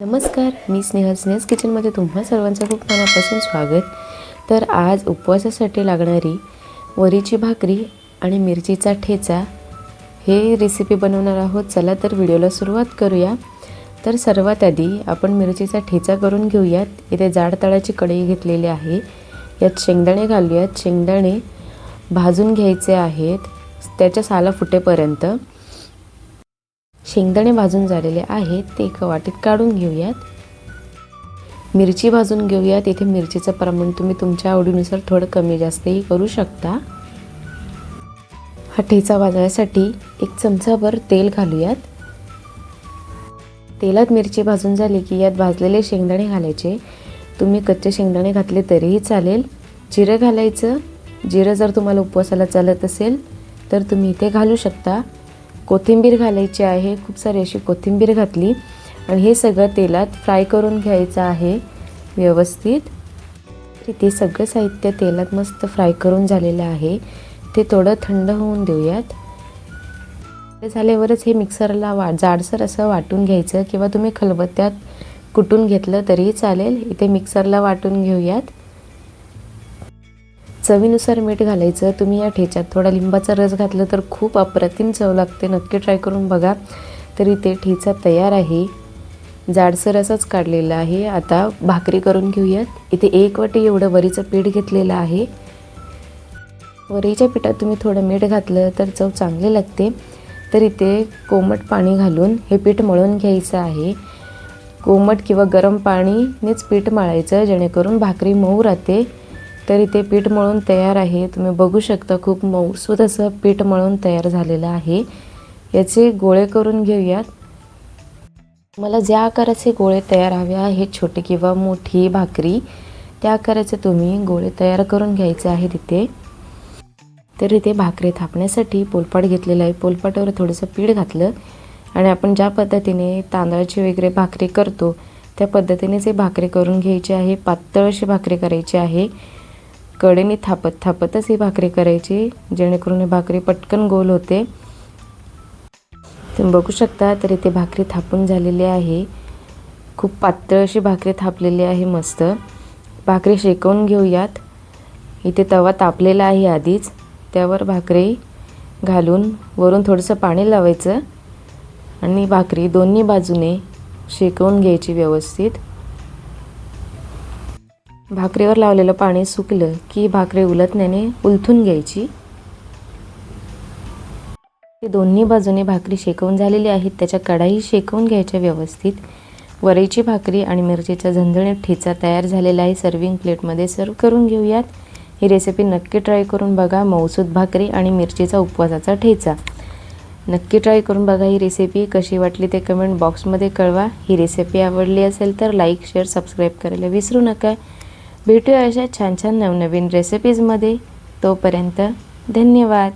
नमस्कार मी स्नेहल. स्नेहस किचनमध्ये तुम्हा सर्वांचं खूप मनापासून स्वागत. तर आज उपवासासाठी लागणारी वरीची भाकरी आणि मिरचीचा ठेचा हे रेसिपी बनवणार आहोत. चला तर व्हिडिओला सुरुवात करूया. तर सर्वात आधी आपण मिरचीचा ठेचा करून घेऊयात. इथे जाड तळाची कढई घेतलेली आहे. यात शेंगदाणे घालूयात. शेंगदाणे भाजून घ्यायचे आहेत. त्याच्या साला फुटेपर्यंत. शेंगदाणे भाजून झालेले आहेत ते एका वाटीत काढून घेऊयात. मिरची भाजून घेऊयात इथे मिरचीचं प्रमाण तुम्ही तुमच्या आवडीनुसार थोडं कमी जास्तही करू शकता. हा ठेचा भाजण्यासाठी एक चमचाभर तेल घालूयात. तेलात मिरची भाजून झाली की यात भाजलेले शेंगदाणे घालायचे. तुम्ही कच्चे शेंगदाणे घातले तरीही चालेल. जिरं घालायचं. जिरं जर तुम्हाला उपवासाला चालत असेल तर तुम्ही इथे घालू शकता. कोथिंबीर घालायची आहे. खूप सारी अशी कोथिंबीर घातली. आणि हे सगळं तेलात फ्राय करून घ्यायचं आहे व्यवस्थित. ते सगळं साहित्य तेलात मस्त फ्राय करून झालेलं आहे. ते थोडं थंड होऊन देऊयात. ते झाल्यावरच हे मिक्सरला वा जाडसर असं वाटून घ्यायचं किंवा तुम्ही खलबत्त्यात कुटून घेतलं तरीही चालेल. इथे मिक्सरला वाटून घेऊयात. चवीनुसार मीठ घालायचं. तुम्ही या ठेच्यात थोडा लिंबाचा रस घातला तर खूप अप्रतिम चव लागते. नक्की ट्राय करून बघा. तरी ते ठेचा तयार आहे. जाडसर असंच काढलेलं आहे. आता भाकरी करून घेऊयात. इथे एक वाटी एवढं वरीचं पीठ घेतलेलं आहे. वरीच्या पिठात तुम्ही थोडं मीठ घातलं तर चव चांगली लागते. तर इथे कोमट पाणी घालून हे पीठ मळून घ्यायचं आहे. कोमट किंवा गरम पाणीनेच पीठ मळायचं जेणेकरून भाकरी मऊ राहते. तर इथे पीठ मळून तयार आहे. तुम्ही बघू शकता खूप मऊसूत असं पीठ मळून तयार झालेलं आहे. याचे गोळे करून घेऊयात. मला ज्या आकाराचे गोळे तयार हवे आहेत छोटे किंवा मोठी भाकरी त्या आकाराचे तुम्ही गोळे तयार करून घ्यायचे आहे तिथे तर इथे भाकरी थापण्यासाठी पोलपाट घेतलेलं आहे. पोलपाटावर थोडंसं पीठ घातलं आणि आपण ज्या पद्धतीने तांदळाची वगैरे भाकरी करतो त्या पद्धतीनेच हे भाकरी करून घ्यायची आहे. पातळ अशी भाकरी करायची आहे. कडेने थापत थापतच ही भाकरी करायची जेणेकरून ही भाकरी पटकन गोल होते. तुम्ही बघू शकता तर इथे भाकरी थापून झालेली आहे. खूप पातळ अशी भाकरी थापलेली आहे मस्त. भाकरी शेकवून घेऊयात. इथे तवा तापलेला आहे आधीच. त्यावर भाकरी घालून वरून थोडंसं पाणी लावायचं. आणि भाकरी दोन्ही बाजूने शेकवून घ्यायची व्यवस्थित. भाकरीवर लावलेलं पाणी सुकलं की भाकरी उलटण्याने उलथून घ्यायची. ते दोन्ही बाजूने भाकरी शेकवून झालेली आहेत. त्याच्या कढाई शेकवून घ्यायच्या व्यवस्थित. वरईची भाकरी आणि मिरचीचा झणझणीत ठेचा तयार झालेला आहे. सर्विंग प्लेटमध्ये सर्व करून घेऊयात. ही रेसिपी नक्की ट्राय करून बघा. मौसूद भाकरी आणि मिरचीचा उपवासाचा ठेचा. नक्की ट्राय करून बघा ही रेसिपी कशी वाटली ते कमेंट बॉक्समध्ये कळवा. ही रेसिपी आवडली असेल तर लाईक शेअर सबस्क्राईब करायला विसरू नका. भेटूया अशा छान छान नवनवीन रेसिपीजमध्ये तोपर्यंत धन्यवाद.